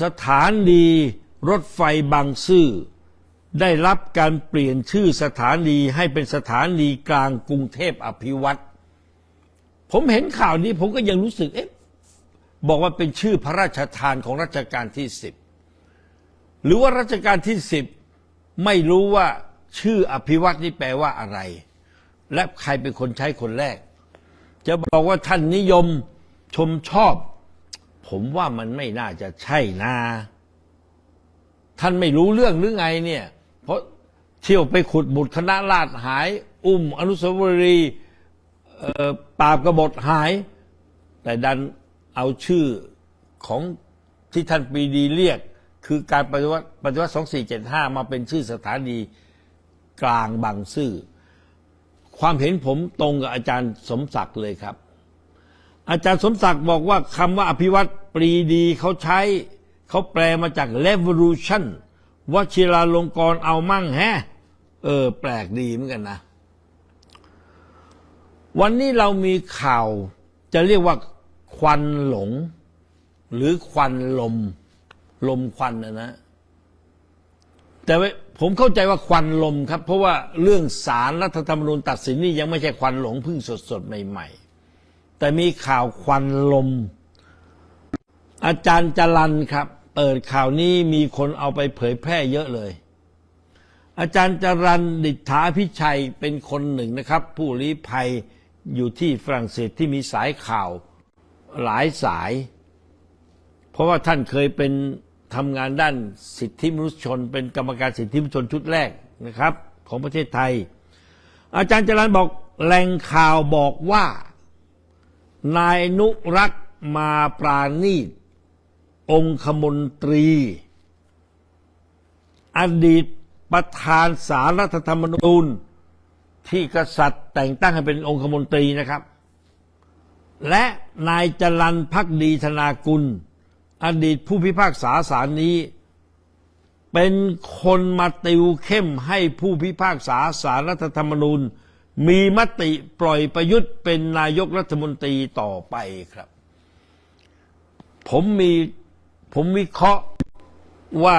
สถานีรถไฟบางซื่อ ได้รับการเปลี่ยนชื่อสถานีให้เป็นสถานีกลางกรุงเทพอภิวัตรผมเห็นข่าวนี้ผมก็ยังรู้สึกเอ๊ะบอกว่าเป็นชื่อพระราชทานของรัชกาลที่สิบหรือว่ารัชกาลที่สิบไม่รู้ว่าชื่ออภิวัตนี่แปลว่าอะไร และใครเป็นคนใช้คนแรก จะบอกว่าท่านนิยมชมชอบ ผมว่ามันไม่น่าจะใช่นะท่านไม่รู้เรื่องหรือไงเนี่ย เพราะเที่ยวไปขุดบุตรคณะราษหาย อุ้มอนุสาวรีย์เอ่อปราบกบฏหาย แต่ดันเอาชื่อของที่ท่านปีดีเรียก คือการปฏิวัติปฏิวัติ2475มาเป็นชื่อสถานีกลางบางซื่อ ความเห็นผมตรงกับอาจารย์สมศักดิ์เลยครับ อาจารย์สมศักดิ์บอกว่าคำว่าอภิวัตปรีดีเขาใช้ เขาแปลมาจาก revolution วชิราลงกรเอามั่งแฮะ เออ แปลกดีเหมือนกันนะ วันนี้เรามีข่าว จะเรียกว่า ควันหลง หรือควันลม ลมควันนะนะ แต่ผมเข้าใจว่าควันลมครับ เพราะว่าเรื่องสารรัฐธรรมนูญตัดสินนี่ยังไม่ใช่ควันหลงเพิ่งสดๆใหม่ ๆ แต่มีข่าวควันลม อาจารย์จรันครับ เปิดข่าวนี้มีคนเอาไปเผยแพร่เยอะเลย อาจารย์จรันดิษฐาพิชัยเป็นคนหนึ่งนะครับ ผู้ลี้ภัยอยู่ที่ฝรั่งเศสที่มีสายข่าวหลายสาย เพราะว่าท่านเคยเป็นทำงานด้านสิทธิมนุษยชน เป็นกรรมการสิทธิมนุษยชนชุดแรกนะครับ ของประเทศไทย อาจารย์จรันบอกแหล่งข่าวบอกว่า นายนุรักษ์มาปราณีต องคมนตรี อดีตประธานสารรัฐธรรมนูญ ที่กษัตริย์แต่งตั้งให้เป็นองคมนตรีนะครับ และนายจรันพักดีธนากุล อดีตผู้พิพากษาศาลนี้ เป็นคนมาติวเข้มให้ผู้พิพากษาสารรัฐธรรมนูญ มีมติปล่อยประยุทธ์เป็นนายกรัฐมนตรีต่อไปครับ ผมมีผมวิเคราะห์ว่า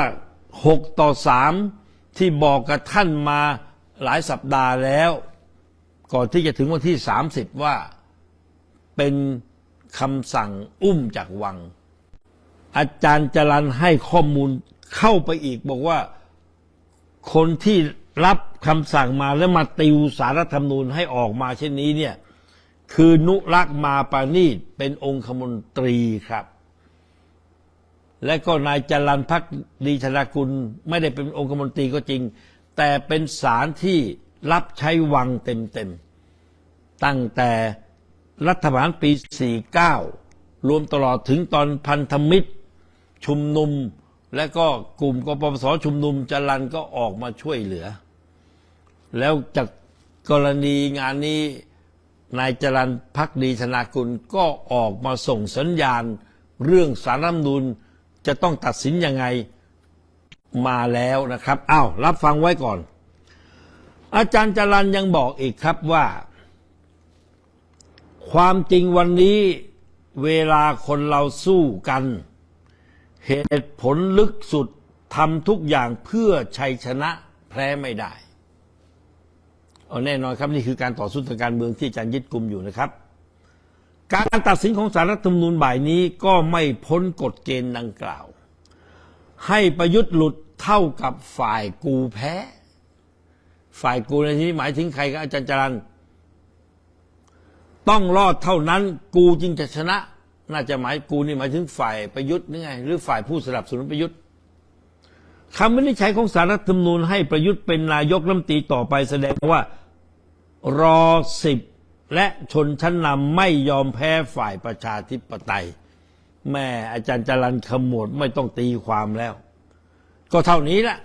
หกต่อสามที่บอกกับท่านมาหลายสัปดาห์แล้ว ก่อนที่จะถึงวันที่ 30 ว่าเป็นคำสั่งอุ้มจากวัง อาจารย์จรันให้ข้อมูลเข้าไปอีกบอกว่าคนที่รับ คำสั่งมาแล้วมาติวสารรัฐธรรมนูญให้ออกมาเช่นนี้เนี่ย คือนุรักษ์มาปานีตเป็นองคมนตรีครับ และก็นายจรันพักดีธนากุลไม่ได้เป็นองคมนตรีก็จริง แต่เป็นสารที่รับใช้วังเต็มๆ ตั้งแต่รัฐบาลปี 49 รวมตลอดถึงตอนพันธมิตร ชุมนุม และก็กลุ่มกปปสชุมนุมจรันก็ออกมาช่วยเหลือ แล้วจากกรณีงานนี้นายจรันพักดีธนากุลก็ออกมาส่งสัญญาณ เรื่องสารรัฐมนูญจะต้องตัดสินยังไงมาแล้วนะครับอ้าวรับฟังไว้ก่อน อาจารย์จรันยังบอกอีกครับว่า ความจริงวันนี้เวลาคนเราสู้กัน เหตุผลลึกสุดทำทุกอย่างเพื่อชัยชนะแพ้ไม่ได้ เอาแน่นอนครับนี่คือการต่อสู้ทางการเมืองที่อาจารย์ยึดกลุ่มอยู่นะครับ การตัดสินของสารรัฐธรรมนูญบ่ายนี้ก็ไม่พ้นกฎเกณฑ์ดังกล่าว ให้ประยุทธ์หลุดเท่ากับฝ่ายกูแพ้ ฝ่ายกูในที่นี้หมายถึงใครครับอาจารย์จรันต้องรอดเท่านั้นกูจึงจะชนะ น่าจะหมายกูนี่หมายถึงฝ่ายประยุทธ์นี่ไง หรือฝ่ายผู้สนับสนุนประยุทธ์ คำวินิจฉัยของสารรัฐธรรมนูญให้ประยุทธ์เป็นนายกรัฐมนตรีต่อไปแสดงว่ารอสิบและชนชั้นนำไม่ยอมแพ้ฝ่ายประชาธิปไตย แม่อาจารย์จรันขมวดไม่ต้องตีความแล้ว ก็เท่านี้ละ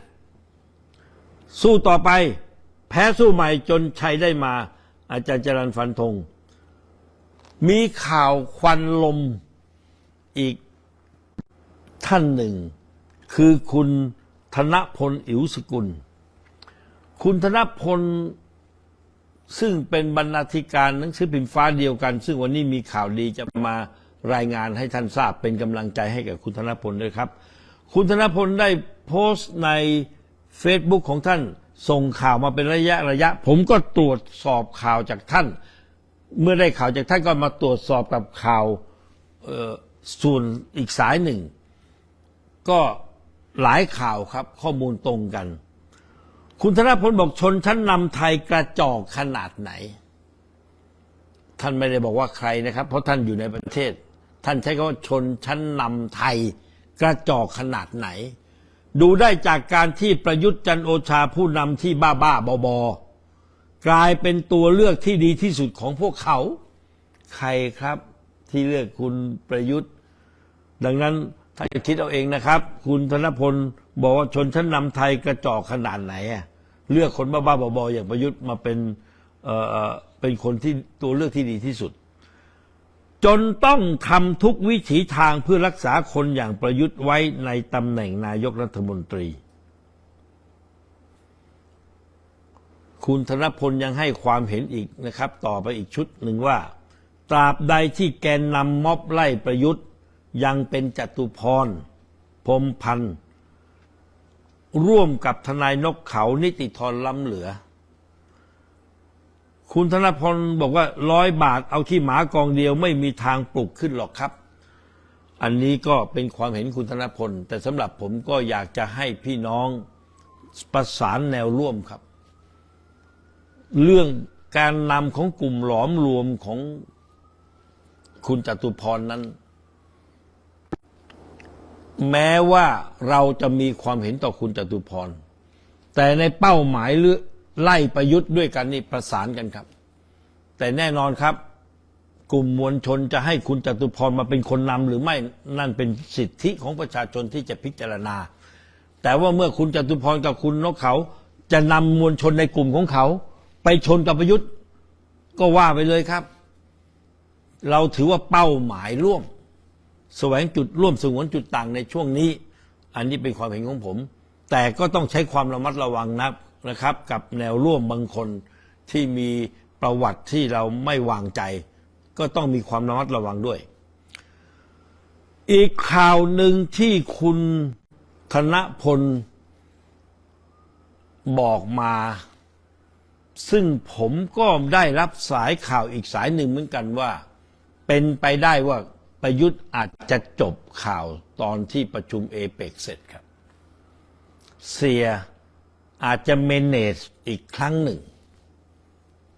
สู้ต่อไป แพ้สู้ใหม่จนชัยได้มา อาจารย์จรันฟันธงมีข่าวควันลมอีกท่านหนึ่ง คือคุณ ธนพลอิ๋วสกุล คุณธนพลซึ่งเป็นบรรณาธิการหนังสือพิมพ์ฟ้าเดียวกัน ซึ่งวันนี้มีข่าวดีจะมารายงานให้ท่านทราบเป็นกำลังใจให้กับคุณธนพลด้วยครับ คุณธนพลได้โพสต์ใน Facebook ของท่านส่งข่าวมาเป็นระยะระยะ ผมก็ตรวจสอบข่าวจากท่าน เมื่อได้ข่าวจากท่านก็มาตรวจสอบกับข่าวเอ่อส่วนอีกสายหนึ่ง ก็ หลายข่าวครับ ข้อมูลตรงกัน คุณธนพลบอกชนชั้นนำไทยกระจอกขนาดไหน ท่านไม่ได้บอกว่าใครนะครับ เพราะท่านอยู่ในประเทศ ท่านใช้คำว่าชนชั้นนำไทยกระจอกขนาดไหน ดูได้จากการที่ประยุทธ์จันโอชาผู้นำที่บ้าบ้าบอบอกลายเป็นตัวเลือกที่ดีที่สุดของพวกเขา ใครครับที่เลือกคุณประยุทธ์ ดังนั้น ถ้าจะคิดเอาเองนะครับ คุณธนพลบอกว่าชนชั้นนำไทยกระจอกขนาดไหนอะเลือกคนบ้าๆบอๆอย่างประยุทธ์มาเป็นเอ่อเป็นคนที่ตัวเลือกที่ดีที่สุด จนต้องทำทุกวิถีทางเพื่อรักษาคนอย่างประยุทธ์ไว้ในตำแหน่งนายกรัฐมนตรี คุณธนพลยังให้ความเห็นอีกนะครับ ต่อไปอีกชุดหนึ่งว่า ตราบใดที่แกนนำม็อบไล่ประยุทธ์ ยังเป็นจตุพรพรมพันธ์ร่วมกับทนายนกเขานิติธรล้ำเหลือ คุณธนพลบอกว่าร้อยบาทเอาขี้หมากองเดียวไม่มีทางปลุกขึ้นหรอกครับ อันนี้ก็เป็นความเห็นคุณธนพล แต่สำหรับผมก็อยากจะให้พี่น้องประสานแนวร่วมครับ เรื่องการนำของกลุ่มหลอมรวมของคุณจตุพรนั้น แม้ว่าเราจะมีความเห็นต่อคุณจตุพร แต่ในเป้าหมายหรือไล่ประยุทธ์ด้วยกันนี่ประสานกันครับ แต่แน่นอนครับ กลุ่มมวลชนจะให้คุณจตุพรมาเป็นคนนำหรือไม่นั่นเป็นสิทธิของประชาชนที่จะพิจารณา แต่ว่าเมื่อคุณจตุพรกับคุณนกเขา จะนำมวลชนในกลุ่มของเขา ไปชนกับประยุทธ์ก็ว่าไปเลยครับ เราถือว่าเป้าหมายร่วม แสวงจุดร่วมสงวนจุดต่างในช่วงนี้ อันนี้เป็นความเห็นของผม แต่ก็ต้องใช้ความระมัดระวังนะนะครับ กับแนวร่วมบางคนที่มีประวัติที่เราไม่วางใจ ก็ต้องมีความระมัดระวังด้วย อีกข่าวหนึ่งที่คุณธนพลบอกมา ซึ่งผมก็ได้รับสายข่าวอีกสายหนึ่งเหมือนกันว่า เป็นไปได้ว่า ประยุทธ์อาจจะจบข่าวตอนที่ประชุมเอเปกเสร็จครับ เสียอาจจะเมนเนจอีกครั้งหนึ่ง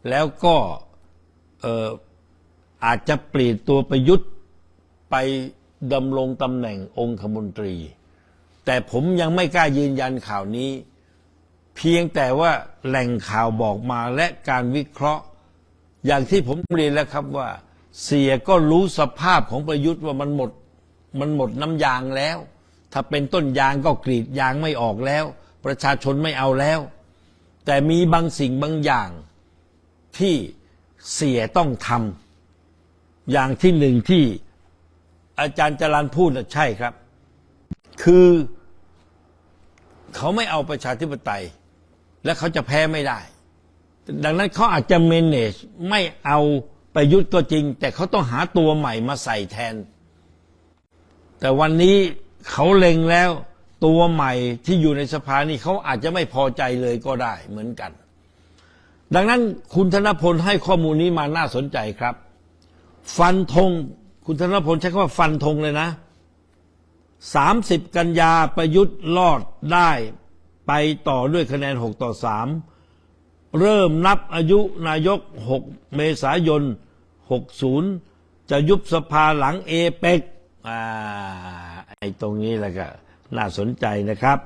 แล้วก็เอออาจจะเปลี่ยนตัวประยุทธ์ไปดำรงตำแหน่งองคมนตรี แต่ผมยังไม่กล้ายืนยันข่าวนี้ เพียงแต่ว่าแหล่งข่าวบอกมาและการวิเคราะห์ อย่างที่ผมเรียนแล้วครับว่า เสียก็รู้สภาพของประยุทธ์ว่ามันหมด มันหมดน้ำยางแล้ว ถ้าเป็นต้นยางก็กรีดยางไม่ออกแล้ว ประชาชนไม่เอาแล้ว แต่มีบางสิ่งบางอย่างที่เสียต้องทำอย่างที่หนึ่งที่อาจารย์จรันพูดนะใช่ครับ คือเขาไม่เอาประชาธิปไตย และเขาจะแพ้ไม่ได้ ดังนั้นเขาอาจจะ manage ไม่เอา ประยุทธ์ก็จริง แต่เขาต้องหาตัวใหม่มาใส่แทน แต่วันนี้เขาเล็งแล้วตัวใหม่ที่อยู่ในสภานี่เขาอาจจะไม่พอใจเลยก็ได้เหมือนกัน ดังนั้นคุณธนพลให้ข้อมูลนี้มาน่าสนใจครับ ฟันธงคุณธนพลใช้คำว่าฟันธงเลยนะ30กันยาประยุทธ์รอดได้ ไปต่อด้วยคะแนน6ต่อ3 เริ่มนับอายุนายก 6 เมษายน 60 จะยุบสภาหลังเอเปกอ่าไอ้ตรงนี้แหละก็น่าสนใจนะครับ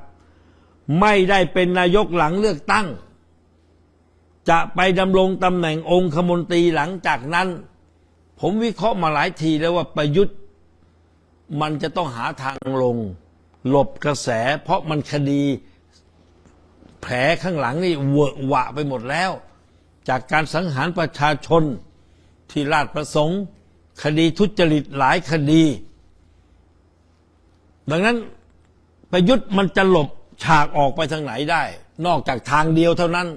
ไม่ได้เป็นนายกหลังเลือกตั้ง จะไปดำรงตำแหน่งองคมนตรีหลังจากนั้น ผมวิเคราะห์มาหลายทีแล้วว่าประยุทธ์มันจะต้องหาทางลง หลบกระแส เพราะมันคดี แผลข้างหลังนี่เวอะหวะไปหมดแล้ว จากการสังหารประชาชนที่ราชประสงค์ คดีทุจริตหลายคดี ดังนั้นประยุทธ์มันจะหลบฉากออกไปทางไหนได้ นอกจากทางเดียวเท่านั้น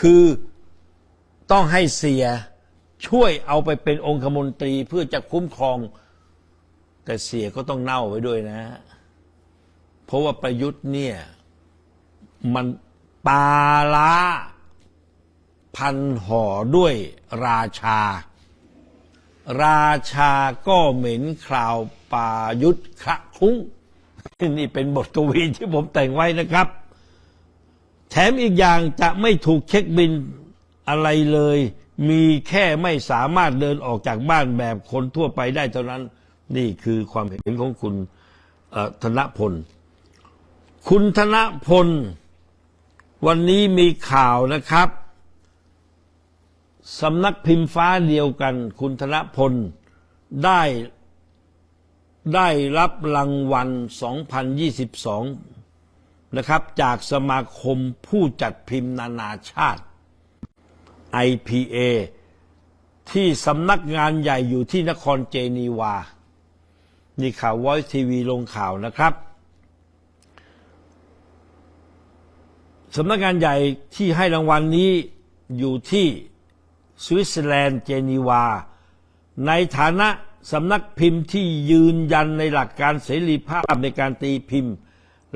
คือต้องให้เสียช่วยเอาไปเป็นองคมนตรีเพื่อจะคุ้มครอง แต่เสียก็ต้องเน่าไว้ด้วยนะ เพราะว่าประยุทธ์เนี่ย มันปลาล้า พันห่อด้วยราชา ราชาก็เหม็นคราวปายุทธคะคุ้งนี่เป็นบทกวีที่ผมแต่งไว้นะครับ แถมอีกอย่างจะไม่ถูกเช็คบินอะไรเลย มีแค่ไม่สามารถเดินออกจากบ้านแบบคนทั่วไปได้เท่านั้น นี่คือความเห็นของคุณธนพล คุณธนพล วันนี้มีข่าวนะครับสำนักพิมพ์ฟ้าเดียวกัน คุณธนพล ได้ได้รับรางวัล 2022 นะครับ จากสมาคมผู้จัดพิมพ์นานาชาติ IPA ที่สำนักงานใหญ่อยู่ที่นครเจนีวา นี่ข่าว Voice TV ลงข่าวนะครับ สำนักงานใหญ่ที่ให้รางวัลนนี้อยู่ที่สวิตเซอร์แลนด์เจนีวา ในฐานะสำนักพิมพ์ที่ยืนยันในหลักการเสรีภาพในการตีพิมพ์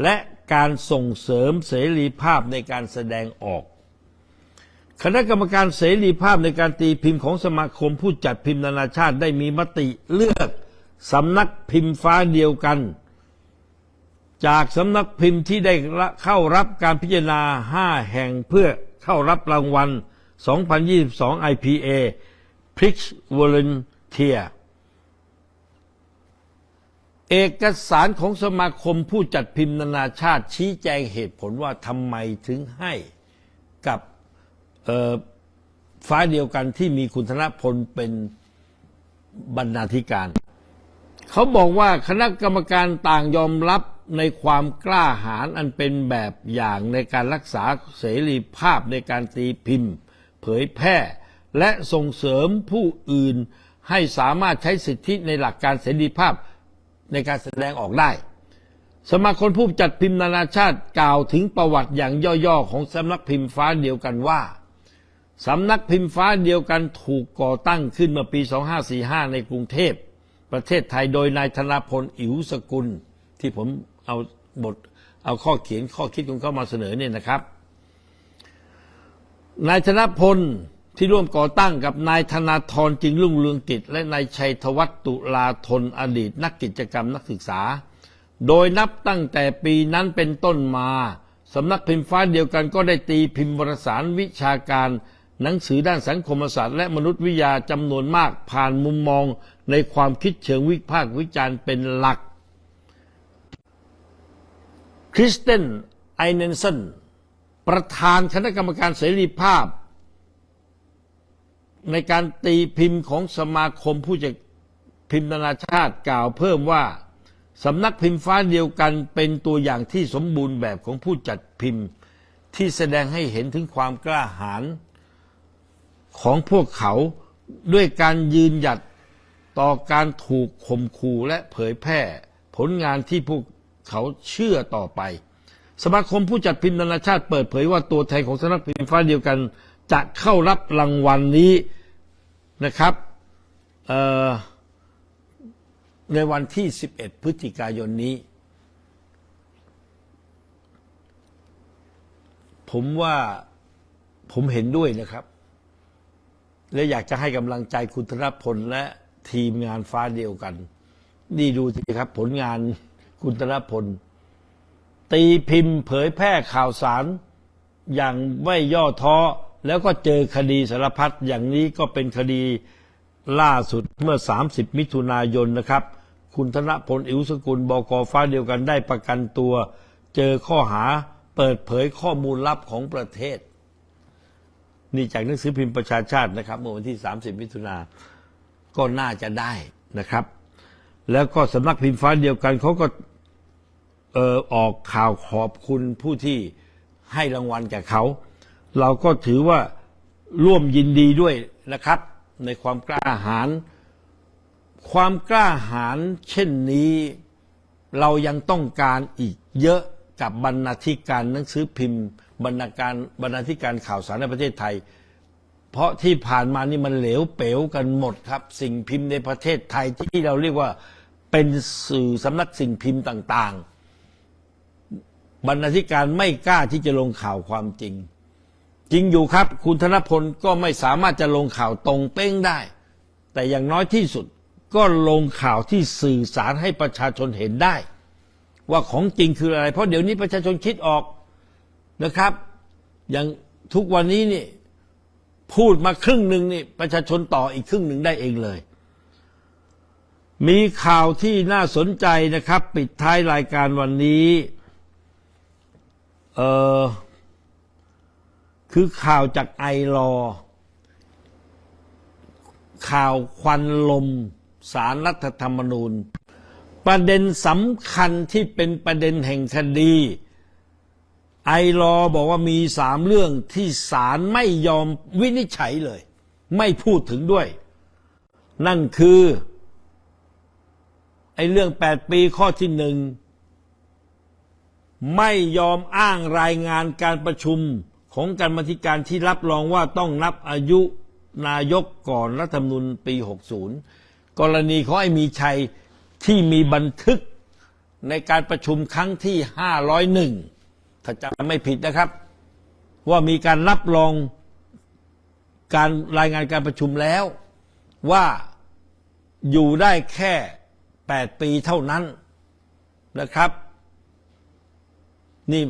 และการส่งเสริมเสรีภาพในการแสดงออก คณะกรรมการเสรีภาพในการตีพิมพ์ของสมาคมผู้จัดพิมพ์นานาชาติได้มีมติเลือกสำนักพิมพ์ฟ้าเดียวกัน จากสำนักพิมพ์ที่ได้เข้ารับการพิจารณา 5 แห่งเพื่อเข้ารับรางวัล 2022 IPA Prix Volunteer เอกสารของสมาคมผู้จัดพิมพ์นานาชาติชี้แจงเหตุผลว่าทำไมถึงให้กับเอ่อฟ้าเดียวกันที่มีคุณธนพลเป็นบรรณาธิการ เขาบอกว่าคณะกรรมการต่างยอมรับ ในความกล้าหาญอันเป็นแบบอย่างในการรักษาเสรีภาพในการตีพิมพ์ เผยแพร่ และส่งเสริมผู้อื่นให้สามารถใช้สิทธิในหลักการเสรีภาพในการแสดงออกได้ สมาคมผู้จัดพิมพ์นานาชาติกล่าวถึงประวัติอย่างย่อๆของสำนักพิมพ์ฟ้าเดียวกันว่าสำนักพิมพ์ฟ้าเดียวกันถูกก่อตั้งขึ้นเมื่อปี 2545 ในกรุงเทพ ประเทศไทยโดยนายธนพลอิ๋วสกุลที่ผม เอาบทเอาข้อเขียนข้อคิดของเขามาเสนอเนี่ยนะครับ นายธนพลที่ร่วมก่อตั้งกับนายธนาธรจึงรุ่งเรืองกิจ และนายชัยธวัฒน์ตุลาธนอดีต นักกิจกรรมนักศึกษา โดยนับตั้งแต่ปีนั้นเป็นต้นมาสำนักพิมพ์ฟ้าเดียวกันก็ได้ตีพิมพ์วารสารวิชาการหนังสือด้านสังคมศาสตร์และมนุษยวิทยาจำนวนมากผ่านมุมมองในความคิดเชิงวิพากษ์วิจารณ์เป็นหลัก คริสเตนไอเนนสันประธานคณะกรรมการเสรีภาพ ในการตีพิมพ์ของสมาคมผู้จัดพิมพ์นานาชาติกล่าวเพิ่มว่าสำนักพิมพ์ฟ้าเดียวกันเป็นตัวอย่างที่สมบูรณ์แบบของผู้จัดพิมพ์ที่แสดงให้เห็นถึงความกล้าหาญของพวกเขาด้วยการยืนหยัดต่อการถูกข่มขู่และเผยแพร่ ผลงานที่พวก เขาเชื่อต่อไป สมาคมผู้จัดพิมพ์นานาชาติเปิดเผยว่าตัวแทนของสำนักพิมพ์ฟ้าเดียวกัน จะเข้ารับรางวัลนนี้นะครับในวันที่ 11 พฤศจิกายนนี้ ผมว่าผมเห็นด้วยนะครับ และอยากจะให้กำลังใจคุณธนพลและทีมงานฟ้าเดียวกัน นี่ดูสิครับผลงาน คุณธนพล ตีพิมพ์เผยแพร่ข่าวสาร อย่างไม่ย่อท้อแล้วก็เจอคดีสารพัดอย่างนี้ก็เป็นคดีล่าสุดเมื่อ 30 มิถุนายนนะครับ คุณธนพลอิวสกุลบกฟ้าเดียวกันได้ประกันตัว เจอข้อหาเปิดเผยข้อมูลลับของประเทศ นี่จากหนังสือพิมพ์ประชาชาตินะครับ เมื่อวันที่ 30 มิถุนาก็น่าจะได้นะครับ แล้วก็สำนักพิมพ์ฟ้าเดียวกันเขาก็ เออออกข่าวขอบคุณผู้ที่ให้รางวัลแก่เขา เราก็ถือว่าร่วมยินดีด้วยนะครับ ในความกล้าหาญความกล้าหาญเช่นนี้เรายังต้องการอีกเยอะกับบรรณาธิการหนังสือพิมพ์ บรรณาการบรรณาธิการข่าวสารในประเทศไทย เพราะที่ผ่านมานี่มันเหลวเป๋วกันหมดครับ สิ่งพิมพ์ในประเทศไทยที่เราเรียกว่าเป็นสื่อสำนักสิ่งพิมพ์ต่าง ๆ บรรณาธิการไม่กล้าที่จะลงข่าวความจริง จริงอยู่ครับคุณธนพลก็ไม่สามารถจะลงข่าวตรงเป้งได้ แต่อย่างน้อยที่สุดก็ลงข่าวที่สื่อสารให้ประชาชนเห็นได้ ว่าของจริงคืออะไร เพราะเดี๋ยวนี้ประชาชนคิดออกนะครับ อย่างทุกวันนี้นี่พูดมาครึ่งหนึ่งนี่ประชาชนต่ออีกครึ่งหนึ่งได้เองเลย มีข่าวที่น่าสนใจนะครับ ปิดท้ายรายการวันนี้ เออคือข่าวจากไอรอ ข่าวควันลมสารรัฐธรรมนูญ ประเด็นสำคัญที่เป็นประเด็นแห่งคดี ไอรอบอกว่ามีสามเรื่องที่ศาลไม่ยอมวินิจฉัยเลย ไม่พูดถึงด้วย นั่นคือ ไอเรื่องแปดปีข้อที่หนึ่ง ไม่ยอมอ้างรายงานการประชุมของการมาธิการที่รับรองว่าต้องนับอายุนายกก่อนรัฐธรรมนูญปี 60 กรณีของไอ้มีชัยที่มีบันทึกในการประชุมครั้งที่ 501 ถ้าจำไม่ผิดนะครับ ว่ามีการรับรองการรายงานการประชุมแล้ว ว่าอยู่ได้แค่ 8 ปีเท่านั้นนะครับ นี่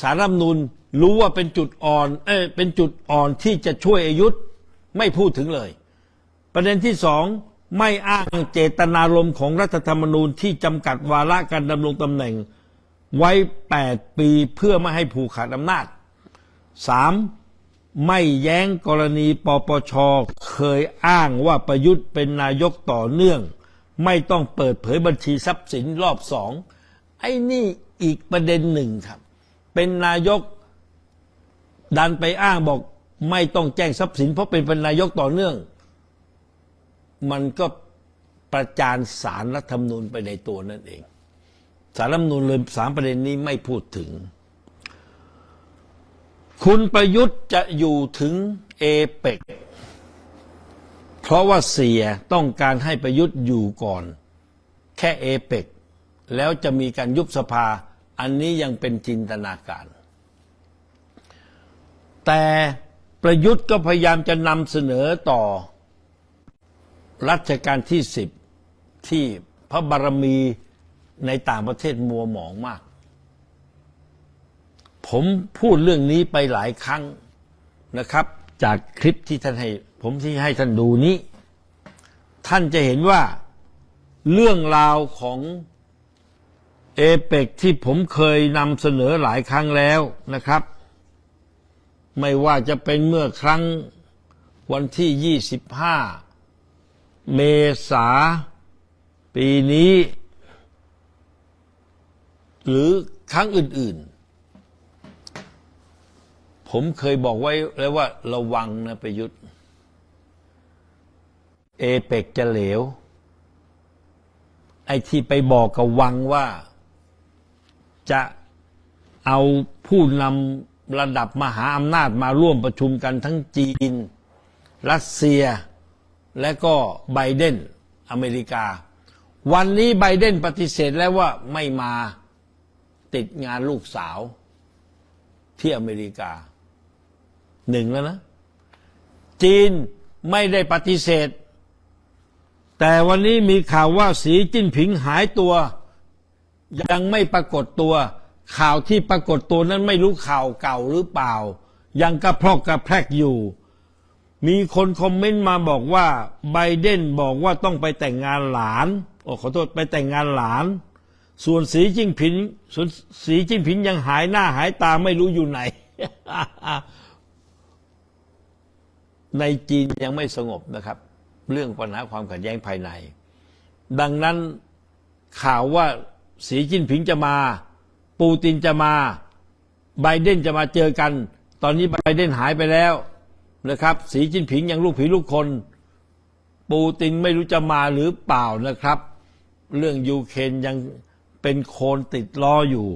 สารรัฐธรรมนูญรู้ว่าเป็นจุดอ่อนเอ้เป็นจุดอ่อนที่จะช่วยอายุทธไม่พูดถึงเลย ประเด็นที่สองไม่อ้างเจตนารมณ์ของรัฐธรรมนูญที่จำกัดวาระการดำรงตำแหน่ง ไว้ 8 ปีเพื่อไม่ให้ผูกขาดอำนาจสามไม่แย้งกรณีปปช เคยอ้างว่าประยุทธ์เป็นนายกต่อเนื่อง ไม่ต้องเปิดเผยบัญชีทรัพย์สินรอบสองไอ้นี่ อีกประเด็นหนึ่งครับ เป็นนายกดันไปอ้างบอกไม่ต้องแจ้งทรัพย์สิน เพราะเป็นเป็นนายกต่อเนื่อง มันก็ประจานสารรัฐธรรมนูญไปในตัวนั่นเอง สารรัฐธรรมนูญเลยสามประเด็นนี้ไม่พูดถึง คุณประยุทธ์จะอยู่ถึงเอเปกเพราะว่าเสียต้องการให้ประยุทธ์อยู่ก่อน แค่เอเปก แล้วจะมีการยุบสภา อันนี้ยังเป็นจินตนาการ แต่ประยุทธ์ก็พยายามจะนำเสนอต่อ รัชกาลที่สิบที่พระบารมีในต่างประเทศมัวหมองมาก ผมพูดเรื่องนี้ไปหลายครั้งนะครับ จากคลิปที่ท่านให้ ผมที่ให้ท่านดูนี้ ท่านจะเห็นว่าเรื่องราวของ เอเปกที่ผมเคยนำเสนอหลายครั้งแล้วนะครับ ไม่ว่าจะเป็นเมื่อครั้งวันที่ 25 เมษาปีนี้ หรือครั้งอื่น ๆ ผมเคยบอกไว้แล้วว่าระวังนะประยุทธ์ เอเปกจะเหลว ไอที่ไปบอกกับวังว่า จะเอาผู้นำระดับมหาอำนาจมาร่วมประชุมกันทั้งจีน รัสเซีย และก็ไบเดนอเมริกา วันนี้ไบเดนปฏิเสธแล้วว่าไม่มาติดงานลูกสาวที่อเมริกาหนึ่งแล้วนะ จีนไม่ได้ปฏิเสธ แต่วันนี้มีข่าวว่าสีจิ้นผิงหายตัว ยังไม่ปรากฏตัว ข่าวที่ปรากฏตัวนั้นไม่รู้ข่าวเก่าหรือเปล่า ยังกระพรอกกระแพรกอยู่ มีคนคอมเมนต์มาบอกว่าไบเดนบอกว่าต้องไปแต่งงานหลานโอ้ขอโทษไปแต่งงานหลาน ส่วนสีจิ้นผิงส่วนสีจิ้นผิงยังหายหน้าหายตาไม่รู้อยู่ไหน ในจีนยังไม่สงบนะครับ เรื่องปัญหาความขัดแย้งภายใน ดังนั้นข่าวว่า สีจิ้นผิงจะมา ปูตินจะมา ไบเดนจะมาเจอกัน ตอนนี้ไบเดนหายไปแล้วนะครับ สีจิ้นผิงยังลูกผีลูกคน ปูตินไม่รู้จะมาหรือเปล่านะครับ เรื่องยูเครนยังเป็นโคนติดล้ออยู่